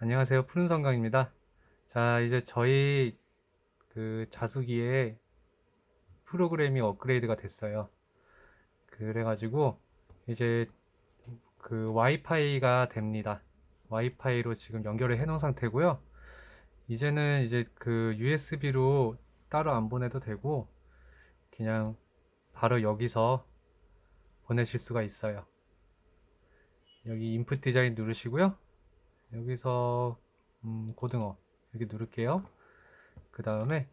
안녕하세요. 푸른 성강입니다. 자, 이제 저희 그 자수기에 프로그래밍 업그레이드가 됐어요. 그래가지고 이제 그 와이파이가 됩니다. 와이파이로 지금 연결을 해놓은 상태고요. 이제는 이제 그 USB로 따로 안 보내도 되고 그냥 바로 여기서 보내실 수가 있어요. 여기 인풋 디자인 누르시고요. 여기서 음, 고등어 여기 누를게요. 그 다음에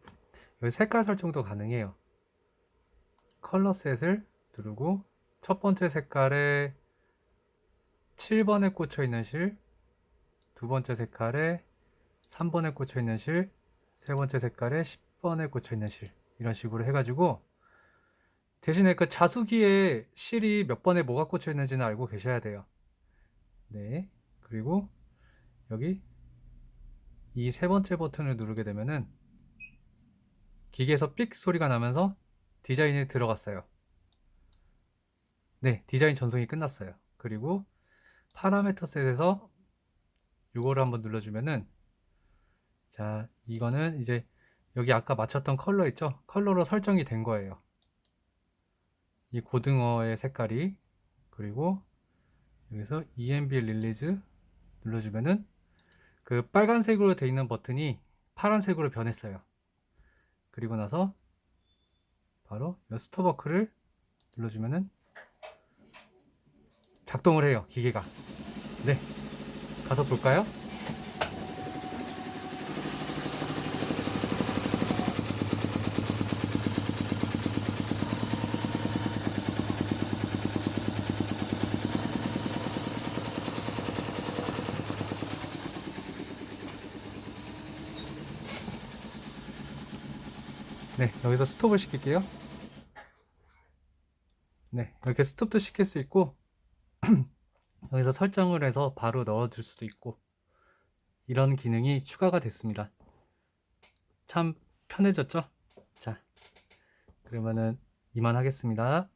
여기 색깔 설정도 가능해요. 컬러 셋을 누르고 첫 번째 색깔에 7번에 꽂혀 있는 실, 두 번째 색깔에 3번에 꽂혀 있는 실, 세 번째 색깔에 10번에 꽂혀 있는 실 이런 식으로 해가지고 대신에 그 자수기에 실이 몇 번에 뭐가 꽂혀 있는지는 알고 계셔야 돼요. 네. 그리고 여기 이 세 번째 버튼을 누르게 되면은 기계에서 삑 소리가 나면서 디자인이 들어갔어요. 네, 디자인 전송이 끝났어요. 그리고 파라메터 셋에서 이거를 한번 눌러주면은 자, 이거는 이제 여기 아까 맞췄던 컬러 있죠? 컬러로 설정이 된 거예요. 이 고등어의 색깔이 그리고 여기서 EMB 릴리즈 눌러주면은 그 빨간색으로 되어 있는 버튼이 파란색으로 변했어요. 그리고 나서 바로 이 스톱워크를 눌러주면은 작동을 해요 기계가. 네, 가서 볼까요? 네, 여기서 스톱을 시킬게요. 네, 이렇게 스톱도 시킬 수 있고, 여기서 설정을 해서 바로 넣어줄 수도 있고, 이런 기능이 추가가 됐습니다. 참 편해졌죠? 자, 그러면은 이만 하겠습니다.